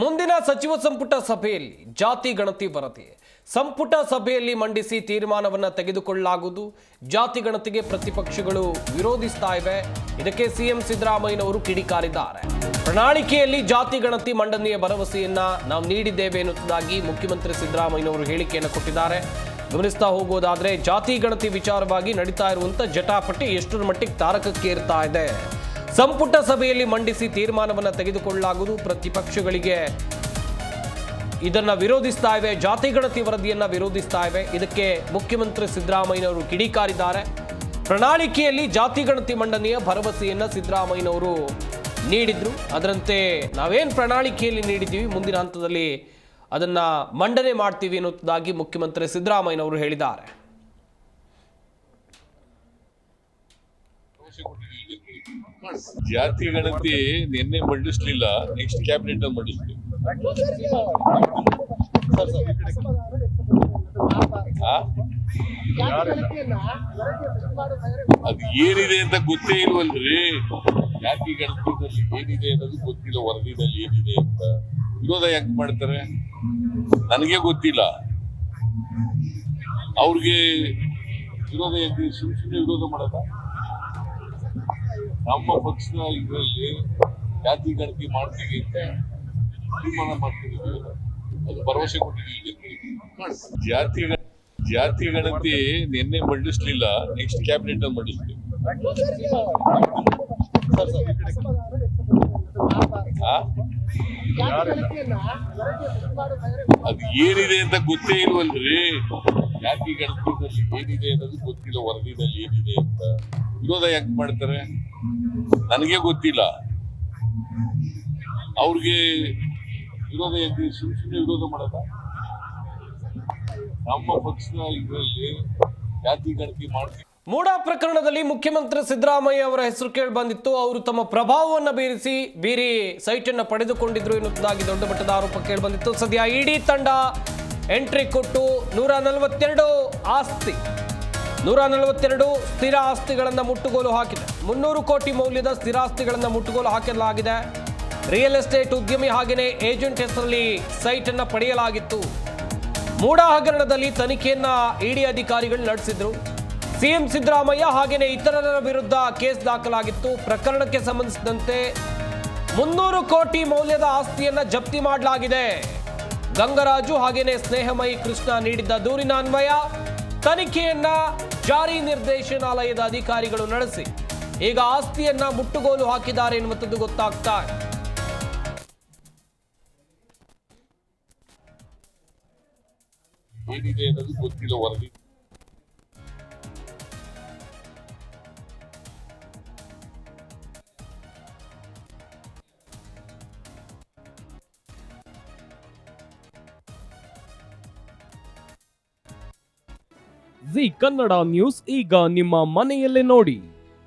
ಮುಂದಿನ ಸಚಿವ ಸಂಪುಟ ಸಭೆಯಲ್ಲಿ ಜಾತಿ ಗಣತಿ ವರದಿ. ಸಂಪುಟ ಸಭೆಯಲ್ಲಿ ಮಂಡಿಸಿ ತೀರ್ಮಾನವನ್ನು ತೆಗೆದುಕೊಳ್ಳಲಾಗುವುದು. ಜಾತಿ ಗಣತಿಗೆ ಪ್ರತಿಪಕ್ಷಗಳು ವಿರೋಧಿಸ್ತಾ ಇವೆ. ಇದಕ್ಕೆ ಸಿಎಂ ಸಿದ್ದರಾಮಯ್ಯನವರು ಕಿಡಿಕಾರಿದ್ದಾರೆ. ಪ್ರಣಾಳಿಕೆಯಲ್ಲಿ ಜಾತಿ ಗಣತಿ ಮಂಡನೆಯ ಭರವಸೆಯನ್ನ ನಾವು ನೀಡಿದ್ದೇವೆ ಎನ್ನುವುದಾಗಿ ಮುಖ್ಯಮಂತ್ರಿ ಸಿದ್ದರಾಮಯ್ಯನವರು ಹೇಳಿಕೆಯನ್ನು ಕೊಟ್ಟಿದ್ದಾರೆ. ಗಮನಿಸ್ತಾ ಹೋಗೋದಾದ್ರೆ ಜಾತಿ ಗಣತಿ ವಿಚಾರವಾಗಿ ನಡೀತಾ ಇರುವಂತ ಜಟಾಪಟಿ ಎಷ್ಟರ ಮಟ್ಟಿಗೆ ತಾರಕಕ್ಕೇರ್ತಾ ಇದೆ. ಸಂಪುಟ ಸಭೆಯಲ್ಲಿ ಮಂಡಿಸಿ ತೀರ್ಮಾನವನ್ನು ತೆಗೆದುಕೊಳ್ಳಲಾಗುವುದು. ಪ್ರತಿಪಕ್ಷಗಳಿಗೆ ಇದನ್ನು ವಿರೋಧಿಸ್ತಾ ಇವೆ. ಜಾತಿ ಗಣತಿ ವರದಿಯನ್ನು ವಿರೋಧಿಸ್ತಾ ಇವೆ. ಇದಕ್ಕೆ ಮುಖ್ಯಮಂತ್ರಿ ಸಿದ್ದರಾಮಯ್ಯನವರು ಕಿಡಿಕಾರಿದ್ದಾರೆ. ಪ್ರಣಾಳಿಕೆಯಲ್ಲಿ ಜಾತಿ ಗಣತಿ ಮಂಡನೆಯ ಭರವಸೆಯನ್ನು ಸಿದ್ದರಾಮಯ್ಯನವರು ನೀಡಿದ್ರು. ಅದರಂತೆ ನಾವೇನು ಪ್ರಣಾಳಿಕೆಯಲ್ಲಿ ನೀಡಿದ್ದೀವಿ, ಮುಂದಿನ ಹಂತದಲ್ಲಿ ಅದನ್ನು ಮಂಡನೆ ಮಾಡ್ತೀವಿ ಎನ್ನುವುದಾಗಿ ಮುಖ್ಯಮಂತ್ರಿ ಸಿದ್ದರಾಮಯ್ಯನವರು ಹೇಳಿದ್ದಾರೆ. ಜಾತಿ ಗಣತಿ ನಿನ್ನೆ ಮಂಡಿಸ್ಲಿಲ್ಲ ನೆಕ್ಸ್ಟ್ ಕ್ಯಾಬಿನೆಟ್ ಅಲ್ಲಿ ಮಂಡಿಸ್ತೀವಿ? ಅದು ಏನಿದೆ ಅಂತ ಗೊತ್ತೇ ಇಲ್ವಲ್ರಿ? ಜಾತಿ ಗಣತಿನಲ್ಲಿ ಏನಿದೆ ಅನ್ನೋದು ಗೊತ್ತಿಲ್ಲ, ವರದಿನಲ್ಲಿ ಏನಿದೆ ಅಂತ. ವಿರೋಧ ಯಾಕೆ ಮಾಡ್ತಾರೆ? ನನಗೆ ಗೊತ್ತಿಲ್ಲ. ಅವ್ರಿಗೆ ವಿರೋಧ ಯಾಕೆ? ಸುಮ್ ಸುಮ್ಮನೆ ವಿರೋಧ ಮಾಡಲ್ಲ? ನಮ್ಮ ಪಕ್ಷದ ಇದರಲ್ಲಿ ಜಾತಿ ಗಣತಿ ಮಾಡ್ತೀವಿ ಅಂತ ತೀರ್ಮಾನ ಮಾಡ್ತಿದ್ದೀವಿ ಅದು ಭರವಸೆ ಕೊಟ್ಟಿದ್ದೀವಿ ಜಾತಿ ಜಾತಿ ಗಣತಿ ನಿನ್ನೆ ಮಂಡಿಸ್ಲಿಲ್ಲ ನೆಕ್ಸ್ಟ್ ಕ್ಯಾಬಿನೆಟ್ ಅಲ್ಲಿ ಮಂಡಿಸ್ತೀವಿ? ಅದು ಏನಿದೆ ಅಂತ ಗೊತ್ತೇ ಇಲ್ವಲ್ರಿ? ಜಾತಿ ಗಣತಿ ಏನಿದೆ ಅನ್ನೋದು ಗೊತ್ತಿಲ್ಲ, ವರದಿನಲ್ಲಿ ಏನಿದೆ ಅಂತ. ವಿರೋಧ ಯಾಕೆ ಮಾಡ್ತಾರೆ? ನನಗೆ ಗೊತ್ತಿಲ್ಲ. ಅವ್ರಿಗೆ ವಿರೋಧ ಯಾಕೆ ಸುಮ್ ಸುಮ್ಮನೆ ವಿರೋಧ ಮಾಡಲ್ಲ. ನಮ್ಮ ಪಕ್ಷದ ಇದರಲ್ಲಿ ಜಾತಿ ಗಣತಿ ಮಾಡ್ತೀವಿ. ಮೂಡಾ ಪ್ರಕರಣದಲ್ಲಿ ಮುಖ್ಯಮಂತ್ರಿ ಸಿದ್ದರಾಮಯ್ಯ ಅವರ ಹೆಸರು ಕೇಳಿ ಬಂದಿತ್ತು. ಅವರು ತಮ್ಮ ಪ್ರಭಾವವನ್ನು ಬೀರಿಸಿ, ಬೀರಿ ಸೈಟ್ ಅನ್ನು ಪಡೆದುಕೊಂಡಿದ್ರು ಎನ್ನುವುದಾಗಿ ದೊಡ್ಡ ಮಟ್ಟದ ಆರೋಪ ಕೇಳಿ ಬಂದಿತ್ತು. ಸದ್ಯ ಇಡೀ ತಂಡ ಎಂಟ್ರಿ ಕೊಟ್ಟು ನೂರ ನಲವತ್ತೆರಡು ಆಸ್ತಿ, ನೂರ ನಲವತ್ತೆರಡು ಸ್ಥಿರ ಆಸ್ತಿಗಳನ್ನು ಮುಟ್ಟುಗೋಲು ಹಾಕಿದೆ. ಮುನ್ನೂರು ಕೋಟಿ ಮೌಲ್ಯದ ಸ್ಥಿರಾಸ್ತಿಗಳನ್ನು ಮುಟ್ಟುಗೋಲು ಹಾಕಲಾಗಿದೆ ರಿಯಲ್ ಎಸ್ಟೇಟ್ ಉದ್ಯಮಿ ಹಾಗೆಯೇ ಏಜೆಂಟ್ ಹೆಸರಲ್ಲಿ ಸೈಟ್ ಅನ್ನು ಪಡೆಯಲಾಗಿತ್ತು. ಮೂಡ ಹಗರಣದಲ್ಲಿ ತನಿಖೆಯನ್ನ ಇಡಿ ಅಧಿಕಾರಿಗಳು ನಡೆಸಿದ್ರು. ಸಿಎಂ ಸಿದ್ದರಾಮಯ್ಯ ಹಾಗೆಯೇ ಇತರರ ವಿರುದ್ಧ ಕೇಸ್ ದಾಖಲಾಗಿತ್ತು. ಪ್ರಕರಣಕ್ಕೆ ಸಂಬಂಧಿಸಿದಂತೆ ಮುನ್ನೂರು ಕೋಟಿ ಮೌಲ್ಯದ ಆಸ್ತಿಯನ್ನ ಜಪ್ತಿ ಮಾಡಲಾಗಿದೆ. ಗಂಗರಾಜು ಹಾಗೆಯೇ ಸ್ನೇಹಮಯಿ ಕೃಷ್ಣ ನೀಡಿದ್ದ ದೂರಿನ ಅನ್ವಯ, ತನಿಖೆಯನ್ನ ಜಾರಿ ನಿರ್ದೇಶನಾಲಯದ ಅಧಿಕಾರಿಗಳು ನಡೆಸಿ. ಈಗ ಆಸ್ತಿಯನ್ನ ಮುಟ್ಟುಗೋಲು ಹಾಕಿದ್ದಾರೆ ಎನ್ನುವಂಥದ್ದು ಗೊತ್ತಾಗ್ತಾ ಇದೆ ಏನಿದೆ ಅನ್ನೋದು ಗೊತ್ತಿಲ್ಲ ವರದಿ. ಜಿ ಕನ್ನಡ ನ್ಯೂಸ್ ಈಗ ನಿಮ್ಮ ಮನೆಯಲ್ಲೇ ನೋಡಿ.